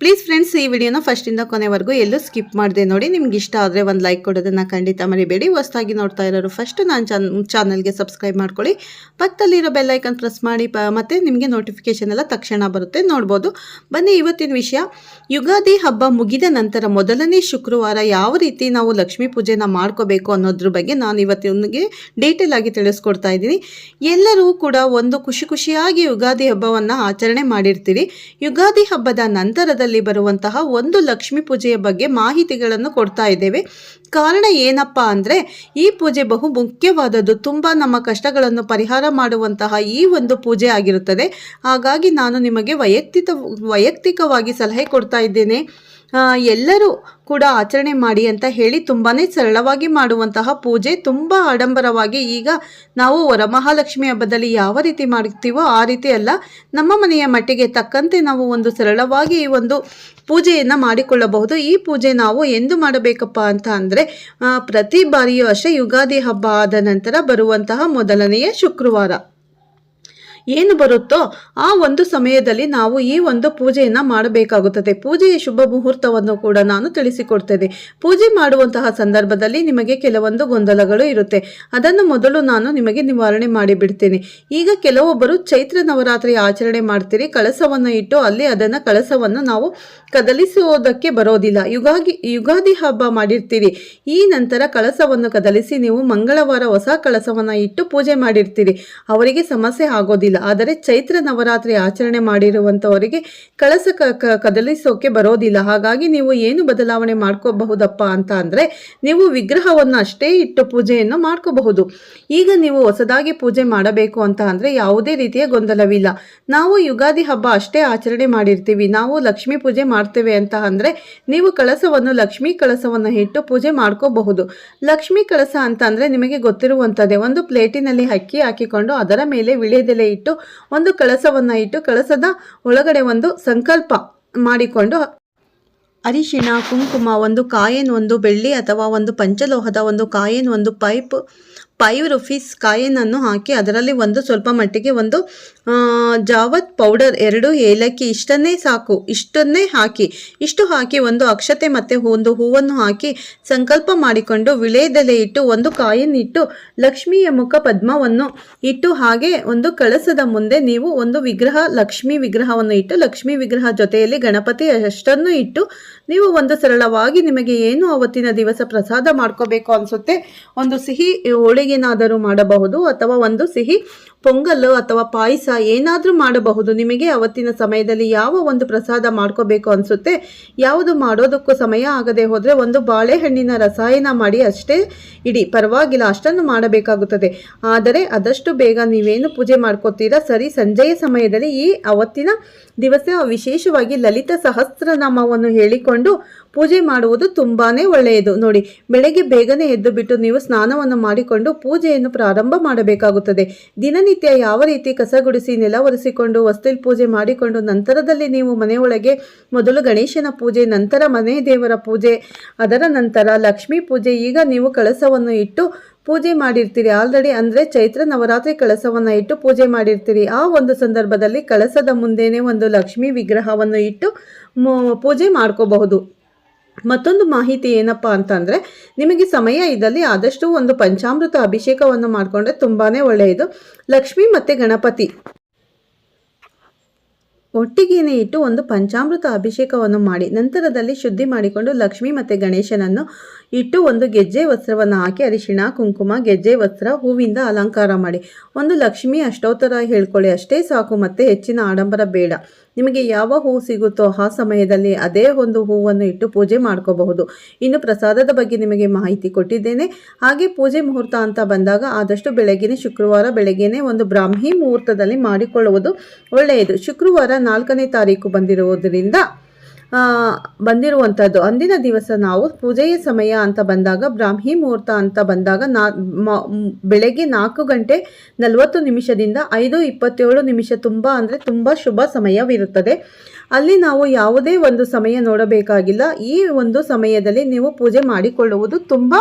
Please friends ಈ ವಿಡಿಯೋನ ಫಸ್ಟಿಂದ ಕೊನೆವರೆಗೂ ಎಲ್ಲೂ ಸ್ಕಿಪ್ ಮಾಡಿದೆ ನೋಡಿ. ನಿಮ್ಗೆ ಇಷ್ಟ ಆದರೆ ಒಂದು ಲೈಕ್ ಕೊಡೋದನ್ನು ಖಂಡಿತ ಮರಿಬೇಡಿ. ಹೊಸದಾಗಿ ನೋಡ್ತಾ ಇರೋರು ಫಸ್ಟ್ ನಾನು ಚಾನ್ ಚಾನಲ್ಗೆ ಸಬ್ಸ್ಕ್ರೈಬ್ ಮಾಡ್ಕೊಳ್ಳಿ. ಪಕ್ಕದಲ್ಲಿರೋ ಬೆಲ್ಲೈಕನ್ ಪ್ರೆಸ್ ಮಾಡಿ, ಪ, ಮತ್ತು ನಿಮಗೆ ನೋಟಿಫಿಕೇಷನ್ ಎಲ್ಲ ತಕ್ಷಣ ಬರುತ್ತೆ. ನೋಡ್ಬೋದು. ಬನ್ನಿ, ಇವತ್ತಿನ ವಿಷಯ. ಯುಗಾದಿ ಹಬ್ಬ ಮುಗಿದ ನಂತರ ಮೊದಲನೇ ಶುಕ್ರವಾರ ಯಾವ ರೀತಿ ನಾವು ಲಕ್ಷ್ಮೀ ಪೂಜೆನ ಮಾಡ್ಕೋಬೇಕು ಅನ್ನೋದ್ರ ಬಗ್ಗೆ ನಾನು ಇವತ್ತಿನಿಗೆ ಡೀಟೇಲ್ ಆಗಿ ತಿಳಿಸ್ಕೊಡ್ತಾ ಇದ್ದೀನಿ. ಎಲ್ಲರೂ ಕೂಡ ಒಂದು ಖುಷಿ ಖುಷಿಯಾಗಿ ಯುಗಾದಿ ಹಬ್ಬವನ್ನು ಆಚರಣೆ ಮಾಡಿರ್ತೀರಿ. ಯುಗಾದಿ ಹಬ್ಬದ ನಂತರದಲ್ಲಿ ಬರುವಂತಹ ಒಂದು ಲಕ್ಷ್ಮಿ ಪೂಜೆಯ ಬಗ್ಗೆ ಮಾಹಿತಿಗಳನ್ನು ಕೊಡ್ತಾ ಇದ್ದೇವೆ. ಕಾರಣ ಏನಪ್ಪ ಅಂದರೆ, ಈ ಪೂಜೆ ಬಹು ಮುಖ್ಯವಾದದ್ದು. ತುಂಬ ನಮ್ಮ ಕಷ್ಟಗಳನ್ನು ಪರಿಹಾರ ಮಾಡುವಂತಹ ಈ ಒಂದು ಪೂಜೆ ಆಗಿರುತ್ತದೆ. ಹಾಗಾಗಿ ನಾನು ನಿಮಗೆ ವೈಯಕ್ತಿಕ ವೈಯಕ್ತಿಕವಾಗಿ ಸಲಹೆ ಕೊಡ್ತಾ ಇದ್ದೇನೆ. ಎಲ್ಲರೂ ಕೂಡ ಆಚರಣೆ ಮಾಡಿ ಅಂತ ಹೇಳಿ ತುಂಬಾ ಸರಳವಾಗಿ ಮಾಡುವಂತಹ ಪೂಜೆ ತುಂಬ ಆಡಂಬರವಾಗಿ ಈಗ ನಾವು ವರಮಹಾಲಕ್ಷ್ಮಿ ಹಬ್ಬದಲ್ಲಿ ಯಾವ ರೀತಿ ಮಾಡ್ತೀವೋ ಆ ರೀತಿ ಅಲ್ಲ. ನಮ್ಮ ಮನೆಯ ಮಟ್ಟಿಗೆ ತಕ್ಕಂತೆ ನಾವು ಒಂದು ಸರಳವಾಗಿ ಈ ಒಂದು ಪೂಜೆಯನ್ನು ಮಾಡಿಕೊಳ್ಳಬಹುದು. ಈ ಪೂಜೆ ನಾವು ಎಂದು ಮಾಡಬೇಕಪ್ಪ ಅಂತ ಅಂದರೆ ಪ್ರತಿ ಬಾರಿಯೂ ಅಷ್ಟೇ ಯುಗಾದಿ ಹಬ್ಬ ಆದ ನಂತರ ಬರುವಂತಹ ಮೊದಲನೆಯ ಶುಕ್ರವಾರ. ಏನು ಬರುತ್ತೋ ಆ ಒಂದು ಸಮಯದಲ್ಲಿ ನಾವು ಈ ಒಂದು ಪೂಜೆಯನ್ನು ಮಾಡಬೇಕಾಗುತ್ತದೆ. ಪೂಜೆಯ ಶುಭ ಮುಹೂರ್ತವನ್ನು ಕೂಡ ನಾನು ತಿಳಿಸಿಕೊಡ್ತೇನೆ. ಪೂಜೆ ಮಾಡುವಂತಹ ಸಂದರ್ಭದಲ್ಲಿ ನಿಮಗೆ ಕೆಲವೊಂದು ಗೊಂದಲಗಳು ಇರುತ್ತೆ. ಅದನ್ನು ಮೊದಲು ನಾನು ನಿಮಗೆ ನಿವಾರಣೆ ಮಾಡಿಬಿಡ್ತೇನೆ. ಈಗ ಕೆಲವೊಬ್ಬರು ಚೈತ್ರ ನವರಾತ್ರಿ ಆಚರಣೆ ಮಾಡ್ತೀರಿ. ಕಳಸವನ್ನು ಇಟ್ಟು ಅಲ್ಲಿ ಅದನ್ನು ಕಳಸವನ್ನು ನಾವು ಕದಲಿಸುವುದಕ್ಕೆ ಬರೋದಿಲ್ಲ. ಯುಗಾದಿ ಯುಗಾದಿ ಹಬ್ಬ ಮಾಡಿರ್ತೀರಿ. ಈ ನಂತರ ಕಳಸವನ್ನು ಕದಲಿಸಿ ನೀವು ಮಂಗಳವಾರ ಹೊಸ ಕಳಸವನ್ನು ಇಟ್ಟು ಪೂಜೆ ಮಾಡಿರ್ತೀರಿ. ಅವರಿಗೆ ಸಮಸ್ಯೆ ಆಗೋದಿಲ್ಲ. ಆದರೆ ಚೈತ್ರ ನವರಾತ್ರಿ ಆಚರಣೆ ಮಾಡಿರುವಂಥವರಿಗೆ ಕಳಸ ಕದಲಿಸೋಕೆ ಬರೋದಿಲ್ಲ. ಹಾಗಾಗಿ ನೀವು ಏನು ಬದಲಾವಣೆ ಮಾಡ್ಕೋಬಹುದಪ್ಪ ಅಂತ ಅಂದರೆ ನೀವು ವಿಗ್ರಹವನ್ನು ಅಷ್ಟೇ ಇಟ್ಟು ಪೂಜೆಯನ್ನು ಮಾಡ್ಕೋಬಹುದು. ಈಗ ನೀವು ಹೊಸದಾಗಿ ಪೂಜೆ ಮಾಡಬೇಕು ಅಂತ ಅಂದರೆ ಯಾವುದೇ ರೀತಿಯ ಗೊಂದಲವಿಲ್ಲ. ನಾವು ಯುಗಾದಿ ಹಬ್ಬ ಅಷ್ಟೇ ಆಚರಣೆ ಮಾಡಿರ್ತೀವಿ. ನಾವು ಲಕ್ಷ್ಮೀ ಪೂಜೆ ಮಾಡ್ತೇವೆ ಅಂತ ಅಂದರೆ ನೀವು ಕಳಸವನ್ನು, ಲಕ್ಷ್ಮೀ ಕಳಸವನ್ನು ಇಟ್ಟು ಪೂಜೆ ಮಾಡ್ಕೋಬಹುದು. ಲಕ್ಷ್ಮೀ ಕಳಸ ಅಂತ ನಿಮಗೆ ಗೊತ್ತಿರುವಂಥದ್ದೇ ಒಂದು ಪ್ಲೇಟಿನಲ್ಲಿ ಅಕ್ಕಿ ಹಾಕಿಕೊಂಡು ಅದರ ಮೇಲೆ ವಿಳೆದೆಲೆ ಇಟ್ಟು ಒಂದು ಕಳಸವನ್ನು ಇಟ್ಟು ಕಳಸದ ಒಳಗಡೆ ಒಂದು ಸಂಕಲ್ಪ ಮಾಡಿಕೊಂಡು ಅರಿಶಿಣ, ಕುಂಕುಮ, ಒಂದು ಕಾಯಿನ್, ಒಂದು ಬೆಳ್ಳಿ ಅಥವಾ ಒಂದು ಪಂಚಲೋಹದ ಒಂದು ಕಾಯನ್, ಒಂದು ಪೈಪ್ ಫೈವ್ ರುಪೀಸ್ ಕಾಯಿನನ್ನು ಹಾಕಿ ಅದರಲ್ಲಿ ಒಂದು ಸ್ವಲ್ಪ ಮಟ್ಟಿಗೆ ಒಂದು ಜಾವತ್ ಪೌಡರ್ ಎರಡು ಏಲಕ್ಕಿ ಇಷ್ಟನ್ನೇ ಸಾಕು, ಇಷ್ಟನ್ನೇ ಹಾಕಿ, ಇಷ್ಟು ಹಾಕಿ ಒಂದು ಅಕ್ಷತೆ ಮತ್ತು ಒಂದು ಹೂವನ್ನು ಹಾಕಿ ಸಂಕಲ್ಪ ಮಾಡಿಕೊಂಡು ವಿಳೆದೆಲೆ ಇಟ್ಟು ಒಂದು ಕಾಯಿನ್ ಇಟ್ಟು ಲಕ್ಷ್ಮಿಯ ಮುಖ ಪದ್ಮವನ್ನು ಇಟ್ಟು ಹಾಗೆ ಒಂದು ಕಳಸದ ಮುಂದೆ ನೀವು ಒಂದು ವಿಗ್ರಹ, ಲಕ್ಷ್ಮಿ ವಿಗ್ರಹವನ್ನು ಇಟ್ಟು, ಲಕ್ಷ್ಮಿ ವಿಗ್ರಹ ಜೊತೆಯಲ್ಲಿ ಗಣಪತಿ ಅಷ್ಟನ್ನು ಇಟ್ಟು ನೀವು ಒಂದು ಸರಳವಾಗಿ ನಿಮಗೆ ಏನು ಅವತ್ತಿನ ದಿವಸ ಪ್ರಸಾದ ಮಾಡ್ಕೋಬೇಕು ಅನಿಸುತ್ತೆ, ಒಂದು ಸಿಹಿ ಹೋಳಿಗೆನಾದರೂ ಮಾಡಬಹುದು ಅಥವಾ ಒಂದು ಸಿಹಿ ಪೊಂಗಲ್ಲು ಅಥವಾ ಪಾಯಸ ಏನಾದರೂ ಮಾಡಬಹುದು. ನಿಮಗೆ ಅವತ್ತಿನ ಸಮಯದಲ್ಲಿ ಯಾವ ಒಂದು ಪ್ರಸಾದ ಮಾಡ್ಕೋಬೇಕು ಅನಿಸುತ್ತೆ? ಯಾವುದು ಮಾಡೋದಕ್ಕೂ ಸಮಯ ಆಗದೆ ಹೋದರೆ ಒಂದು ಬಾಳೆಹಣ್ಣಿನ ರಸಾಯನ ಮಾಡಿ ಅಷ್ಟೇ ಇಡಿ. ಪರವಾಗಿಲ್ಲ, ಅಷ್ಟನ್ನು ಮಾಡಬೇಕಾಗುತ್ತದೆ. ಆದರೆ ಆದಷ್ಟು ಬೇಗ ನೀವೇನು ಪೂಜೆ ಮಾಡ್ಕೋತೀರಾ? ಸರಿ, ಸಂಜೆಯ ಸಮಯದಲ್ಲಿ ಈ ಅವತ್ತಿನ ದಿವಸ ವಿಶೇಷವಾಗಿ ಲಲಿತ ಸಹಸ್ರನಾಮವನ್ನು ಹೇಳಿಕೊಂಡು ಪೂಜೆ ಮಾಡುವುದು ತುಂಬಾ ಒಳ್ಳೆಯದು. ನೋಡಿ, ಬೆಳಗ್ಗೆ ಬೇಗನೆ ಎದ್ದು ಬಿಟ್ಟು ನೀವು ಸ್ನಾನವನ್ನು ಮಾಡಿಕೊಂಡು ಪೂಜೆಯನ್ನು ಪ್ರಾರಂಭ ಮಾಡಬೇಕಾಗುತ್ತದೆ. ದಿನನಿತ್ಯ ಯಾವ ರೀತಿ ಕಸಗುಡಿಸಿ ನೆಲ ಒರೆಸಿಕೊಂಡು ವಸ್ತಿಲ್ ಪೂಜೆ ಮಾಡಿಕೊಂಡು ನಂತರದಲ್ಲಿ ನೀವು ಮನೆಯೊಳಗೆ ಮೊದಲು ಗಣೇಶನ ಪೂಜೆ, ನಂತರ ಮನೆ ದೇವರ ಪೂಜೆ, ಅದರ ನಂತರ ಲಕ್ಷ್ಮೀ ಪೂಜೆ, ಈಗ ನೀವು ಕಳಸವನ್ನು ಇಟ್ಟು ಪೂಜೆ ಮಾಡಿರ್ತೀರಿ. ಆಲ್ರೆಡಿ ಅಂದರೆ ಚೈತ್ರ ನವರಾತ್ರಿ ಕಳಸವನ್ನು ಇಟ್ಟು ಪೂಜೆ ಮಾಡಿರ್ತೀರಿ. ಆ ಒಂದು ಸಂದರ್ಭದಲ್ಲಿ ಕಳಸದ ಮುಂದೆನೇ ಒಂದು ಲಕ್ಷ್ಮೀ ವಿಗ್ರಹವನ್ನು ಇಟ್ಟು ಪೂಜೆ ಮಾಡ್ಕೋಬಹುದು. ಮತ್ತೊಂದು ಮಾಹಿತಿ ಏನಪ್ಪ ಅಂತಂದರೆ, ನಿಮಗೆ ಸಮಯ ಇದ್ದಲ್ಲಿ ಆದಷ್ಟು ಒಂದು ಪಂಚಾಮೃತ ಅಭಿಷೇಕವನ್ನು ಮಾಡಿಕೊಂಡ್ರೆ ತುಂಬಾ ಒಳ್ಳೆಯದು. ಲಕ್ಷ್ಮಿ ಮತ್ತು ಗಣಪತಿ. ಒಟ್ಟಿಗೆನೇ ಇಟ್ಟು ಒಂದು ಪಂಚಾಮೃತ ಅಭಿಷೇಕವನ್ನು ಮಾಡಿ, ನಂತರದಲ್ಲಿ ಶುದ್ಧಿ ಮಾಡಿಕೊಂಡು ಲಕ್ಷ್ಮಿ ಮತ್ತು ಗಣೇಶನನ್ನು ಇಟ್ಟು ಒಂದು ಗೆಜ್ಜೆ ವಸ್ತ್ರವನ್ನು ಹಾಕಿ ಅರಿಶಿಣ ಕುಂಕುಮ, ಗೆಜ್ಜೆ ವಸ್ತ್ರ, ಹೂವಿಂದ ಅಲಂಕಾರ ಮಾಡಿ. ಒಂದು ಲಕ್ಷ್ಮಿ ಅಷ್ಟೋತ್ತರ ಹೇಳ್ಕೊಳ್ಳಿ. ಅಷ್ಟೇ ಸಾಕು, ಮತ್ತೆ ಹೆಚ್ಚಿನ ಆಡಂಬರ ಬೇಡ. ನಿಮಗೆ ಯಾವ ಹೂವು ಸಿಗುತ್ತೋ ಆ ಸಮಯದಲ್ಲಿ ಅದೇ ಒಂದು ಹೂವನ್ನು ಇಟ್ಟು ಪೂಜೆ ಮಾಡ್ಕೋಬಹುದು. ಇನ್ನು ಪ್ರಸಾದದ ಬಗ್ಗೆ ನಿಮಗೆ ಮಾಹಿತಿ ಕೊಟ್ಟಿದ್ದೇನೆ. ಹಾಗೆ ಪೂಜೆ ಮುಹೂರ್ತ ಅಂತ ಬಂದಾಗ ಆದಷ್ಟು ಬೆಳಗ್ಗೆನೆ, ಶುಕ್ರವಾರ ಬೆಳಗ್ಗೆನೆ ಒಂದು ಬ್ರಾಹ್ಮಿ ಮುಹೂರ್ತದಲ್ಲಿ ಮಾಡಿಕೊಳ್ಳುವುದು ಒಳ್ಳೆಯದು. ಶುಕ್ರವಾರ ನಾಲ್ಕನೇ ತಾರೀಕು ಬಂದಿರುವುದರಿಂದ ಬಂದಿರುವಂಥದ್ದು ಅಂದಿನ ದಿವಸ ನಾವು ಪೂಜೆಯ ಸಮಯ ಅಂತ ಬಂದಾಗ, ಬ್ರಾಹ್ಮಿ ಮುಹೂರ್ತ ಅಂತ ಬಂದಾಗ ನಾ ಬೆಳಗ್ಗೆ ನಾಲ್ಕು ಗಂಟೆ ನಲವತ್ತು ನಿಮಿಷದಿಂದ ಐದು ಇಪ್ಪತ್ತೇಳು ನಿಮಿಷ ತುಂಬ ಅಂದರೆ ತುಂಬ ಶುಭ ಸಮಯವಿರುತ್ತದೆ. ಅಲ್ಲಿ ನಾವು ಯಾವುದೇ ಒಂದು ಸಮಯ ನೋಡಬೇಕಾಗಿಲ್ಲ. ಈ ಒಂದು ಸಮಯದಲ್ಲಿ ನೀವು ಪೂಜೆ ಮಾಡಿಕೊಳ್ಳುವುದು ತುಂಬ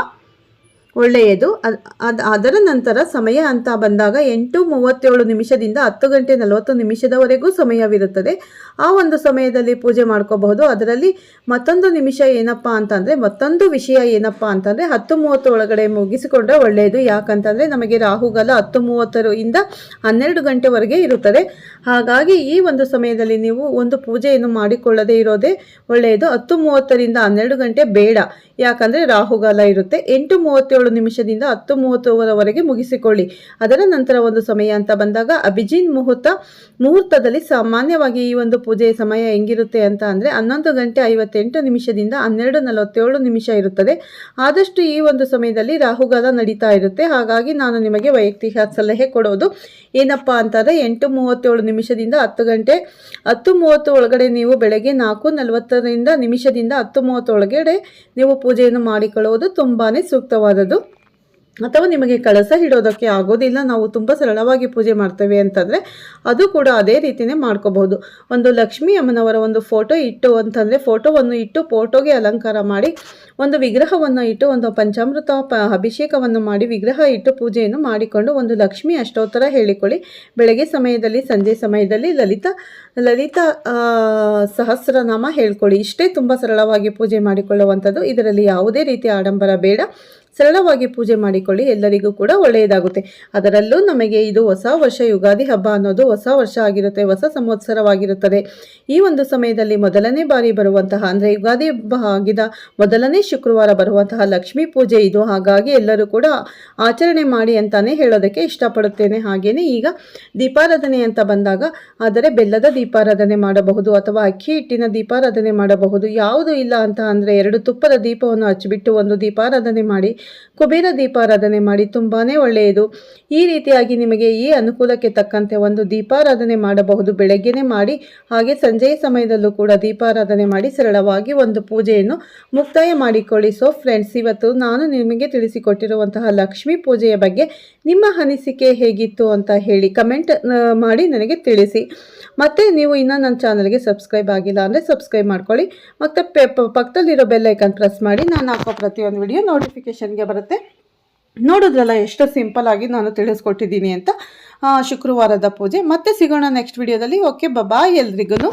ಒಳ್ಳೆಯದು. ಅದ್- ಅದ್- ಅದರ ನಂತರ ಸಮಯ ಅಂತ ಬಂದಾಗ ಎಂಟು ಮೂವತ್ತೇಳು ನಿಮಿಷದಿಂದ ಹತ್ತು ಗಂಟೆ ನಲವತ್ತು ನಿಮಿಷದವರೆಗೂ ಸಮಯವಿರುತ್ತದೆ. ಆ ಒಂದು ಸಮಯದಲ್ಲಿ ಪೂಜೆ ಮಾಡ್ಕೋಬಹುದು. ಅದರಲ್ಲಿ ಮತ್ತೊಂದು ನಿಮಿಷ ಏನಪ್ಪ ಅಂತಂದರೆ, ಮತ್ತೊಂದು ವಿಷಯ ಏನಪ್ಪ ಅಂತಂದರೆ, ಹತ್ತು ಮೂವತ್ತು ಒಳಗಡೆ ಮುಗಿಸಿಕೊಂಡ್ರೆ ಒಳ್ಳೆಯದು. ಯಾಕಂತಂದರೆ ನಮಗೆ ರಾಹುಗಾಲ ಹತ್ತು ಮೂವತ್ತರಿಂದ ಹನ್ನೆರಡು ಗಂಟೆವರೆಗೆ ಇರುತ್ತದೆ. ಹಾಗಾಗಿ ಈ ಒಂದು ಸಮಯದಲ್ಲಿ ನೀವು ಒಂದು ಪೂಜೆಯನ್ನು ಮಾಡಿಕೊಳ್ಳದೇ ಇರೋದೇ ಒಳ್ಳೆಯದು. ಹತ್ತು ಮೂವತ್ತರಿಂದ ಹನ್ನೆರಡು ಗಂಟೆ ಬೇಡ. ಯಾಕಂದರೆ ರಾಹುಗಾಲ ಇರುತ್ತೆ. ಎಂಟು ಮೂವತ್ತೇಳು ನಿಮಿಷದಿಂದ ಹತ್ತು ಮೂವತ್ತರವರೆಗೆ ಮುಗಿಸಿಕೊಳ್ಳಿ. ಅದರ ನಂತರ ಒಂದು ಸಮಯ ಅಂತ ಬಂದಾಗ ಅಭಿಜಿನ್ ಮುಹೂರ್ತ ಮುಹೂರ್ತದಲ್ಲಿ ಸಾಮಾನ್ಯವಾಗಿ ಈ ಒಂದು ಪೂಜೆಯ ಸಮಯ ಹೆಂಗಿರುತ್ತೆ ಅಂತ ಅಂದರೆ ಹನ್ನೊಂದು ಗಂಟೆ ಐವತ್ತೆಂಟು ನಿಮಿಷದಿಂದ ಹನ್ನೆರಡು ನಲವತ್ತೇಳು ನಿಮಿಷ ಇರುತ್ತದೆ. ಆದಷ್ಟು ಈ ಒಂದು ಸಮಯದಲ್ಲಿ ರಾಹುಗಾಲ ನಡೀತಾ ಇರುತ್ತೆ. ಹಾಗಾಗಿ ನಾನು ನಿಮಗೆ ವೈಯಕ್ತಿಕ ಸಲಹೆ ಕೊಡೋದು ಏನಪ್ಪ ಅಂತಂದರೆ ಎಂಟು ಮೂವತ್ತೇಳು ನಿಮಿಷದಿಂದ ಹತ್ತು ಗಂಟೆ, ಹತ್ತು ಮೂವತ್ತು ಒಳಗಡೆ ನೀವು ಬೆಳಗ್ಗೆ ನಾಲ್ಕು ನಲವತ್ತರಿಂದ ನಿಮಿಷದಿಂದ ಹತ್ತು ಮೂವತ್ತು ಒಳಗಡೆ ನೀವು ಪೂಜೆಯನ್ನು ಮಾಡಿಕೊಳ್ಳುವುದು ತುಂಬಾ ಸೂಕ್ತವಾದದ್ದು. ಅಥವಾ ನಿಮಗೆ ಕಳಸ ಇಡೋದಕ್ಕೆ ಆಗೋದಿಲ್ಲ, ನಾವು ತುಂಬ ಸರಳವಾಗಿ ಪೂಜೆ ಮಾಡ್ತೇವೆ ಅಂತಂದರೆ ಅದು ಕೂಡ ಅದೇ ರೀತಿಯೇ ಮಾಡ್ಕೋಬಹುದು. ಒಂದು ಲಕ್ಷ್ಮೀ ಅಮ್ಮನವರ ಒಂದು ಫೋಟೋ ಇಟ್ಟು ಅಂತಂದರೆ ಫೋಟೋವನ್ನು ಇಟ್ಟು ಫೋಟೋಗೆ ಅಲಂಕಾರ ಮಾಡಿ, ಒಂದು ವಿಗ್ರಹವನ್ನು ಇಟ್ಟು, ಒಂದು ಪಂಚಾಮೃತ ಪ, ಅಭಿಷೇಕವನ್ನು ಮಾಡಿ, ವಿಗ್ರಹ ಇಟ್ಟು ಪೂಜೆಯನ್ನು ಮಾಡಿಕೊಂಡು ಒಂದು ಲಕ್ಷ್ಮಿ ಅಷ್ಟೋತ್ತರ ಹೇಳಿಕೊಳ್ಳಿ. ಬೆಳಗ್ಗೆ ಸಮಯದಲ್ಲಿ, ಸಂಜೆ ಸಮಯದಲ್ಲಿ ಲಲಿತ ಲಲಿತ ಸಹಸ್ರನಾಮ ಹೇಳ್ಕೊಳ್ಳಿ. ಇಷ್ಟೇ ತುಂಬ ಸರಳವಾಗಿ ಪೂಜೆ ಮಾಡಿಕೊಳ್ಳುವಂಥದ್ದು. ಇದರಲ್ಲಿ ಯಾವುದೇ ರೀತಿಯ ಆಡಂಬರ ಬೇಡ. ಸರಳವಾಗಿ ಪೂಜೆ ಮಾಡಿಕೊಳ್ಳಿ, ಎಲ್ಲರಿಗೂ ಕೂಡ ಒಳ್ಳೆಯದಾಗುತ್ತೆ. ಅದರಲ್ಲೂ ನಮಗೆ ಇದು ಹೊಸ ವರ್ಷ ಯುಗಾದಿ ಹಬ್ಬ ಅನ್ನೋದು ಹೊಸ ವರ್ಷ ಆಗಿರುತ್ತೆ, ಹೊಸ ಸಂವತ್ಸರವಾಗಿರುತ್ತದೆ. ಈ ಒಂದು ಸಮಯದಲ್ಲಿ ಮೊದಲನೇ ಬಾರಿ ಬರುವಂತಹ, ಅಂದರೆ ಯುಗಾದಿ ಹಬ್ಬ ಆಗಿದ ಮೊದಲನೇ ಶುಕ್ರವಾರ ಬರುವಂತಹ ಲಕ್ಷ್ಮೀ ಪೂಜೆ ಇದು. ಹಾಗಾಗಿ ಎಲ್ಲರೂ ಕೂಡ ಆಚರಣೆ ಮಾಡಿ ಅಂತಾನೆ ಹೇಳೋದಕ್ಕೆ ಇಷ್ಟಪಡುತ್ತೇನೆ. ಹಾಗೆಯೇ ಈಗ ದೀಪಾರಾಧನೆ ಅಂತ ಬಂದಾಗ, ಆದರೆ ಬೆಲ್ಲದ ದೀಪಾರಾಧನೆ ಮಾಡಬಹುದು ಅಥವಾ ಅಕ್ಕಿ ಹಿಟ್ಟಿನ ದೀಪಾರಾಧನೆ ಮಾಡಬಹುದು. ಯಾವುದು ಇಲ್ಲ ಅಂತ ಅಂದರೆ ಎರಡು ತುಪ್ಪದ ದೀಪವನ್ನು ಹಚ್ಚಿಬಿಟ್ಟು ಒಂದು ದೀಪಾರಾಧನೆ ಮಾಡಿ ಕುಬೇರ ದೀಪಾರಾಧನೆ ಮಾಡಿ ತುಂಬಾ ಒಳ್ಳೆಯದು. ಈ ರೀತಿಯಾಗಿ ನಿಮಗೆ ಈ ಅನುಕೂಲಕ್ಕೆ ತಕ್ಕಂತೆ ಒಂದು ದೀಪಾರಾಧನೆ ಮಾಡಬಹುದು. ಬೆಳಗ್ಗೆನೆ ಮಾಡಿ, ಹಾಗೆ ಸಂಜೆಯ ಸಮಯದಲ್ಲೂ ಕೂಡ ದೀಪಾರಾಧನೆ ಮಾಡಿ ಸರಳವಾಗಿ ಒಂದು ಪೂಜೆಯನ್ನು ಮುಕ್ತಾಯ ಮಾಡಿಕೊಳ್ಳಿ. ಸೊ ಫ್ರೆಂಡ್ಸ್ ಇವತ್ತು ನಾನು ನಿಮಗೆ ತಿಳಿಸಿಕೊಟ್ಟಿರುವಂತಹ ಲಕ್ಷ್ಮಿ ಪೂಜೆಯ ಬಗ್ಗೆ ನಿಮ್ಮ ಅನಿಸಿಕೆ ಹೇಗಿತ್ತು ಅಂತ ಹೇಳಿ ಕಮೆಂಟ್ ಮಾಡಿ ನನಗೆ ತಿಳಿಸಿ. ಮತ್ತು ನೀವು ಇನ್ನೂ ನನ್ನ ಚಾನಲ್ಗೆ ಸಬ್ಸ್ಕ್ರೈಬ್ ಆಗಿಲ್ಲ ಅಂದರೆ ಸಬ್ಸ್ಕ್ರೈಬ್ ಮಾಡ್ಕೊಳ್ಳಿ. ಮತ್ತು ಪಕ್ಕದಲ್ಲಿರೋ ಬೆಲ್ಲೈಕನ್ ಪ್ರೆಸ್ ಮಾಡಿ. ನಾನು ಹಾಕೋ ಪ್ರತಿಯೊಂದು ವಿಡಿಯೋ ನೋಟಿಫಿಕೇಷನ್ಗೆ ಬರುತ್ತೆ. ನೋಡಿದ್ರಲ್ಲ ಎಷ್ಟು ಸಿಂಪಲ್ ಆಗಿ ನಾನು ತಿಳಿಸ್ಕೊಟ್ಟಿದ್ದೀನಿ ಅಂತ. ಶುಕ್ರವಾರದ ಪೂಜೆ. ಮತ್ತೆ ಸಿಗೋಣ ನೆಕ್ಸ್ಟ್ ವಿಡಿಯೋದಲ್ಲಿ ಓಕೆ ಬಾಯ್ ಎಲ್ರಿಗೂ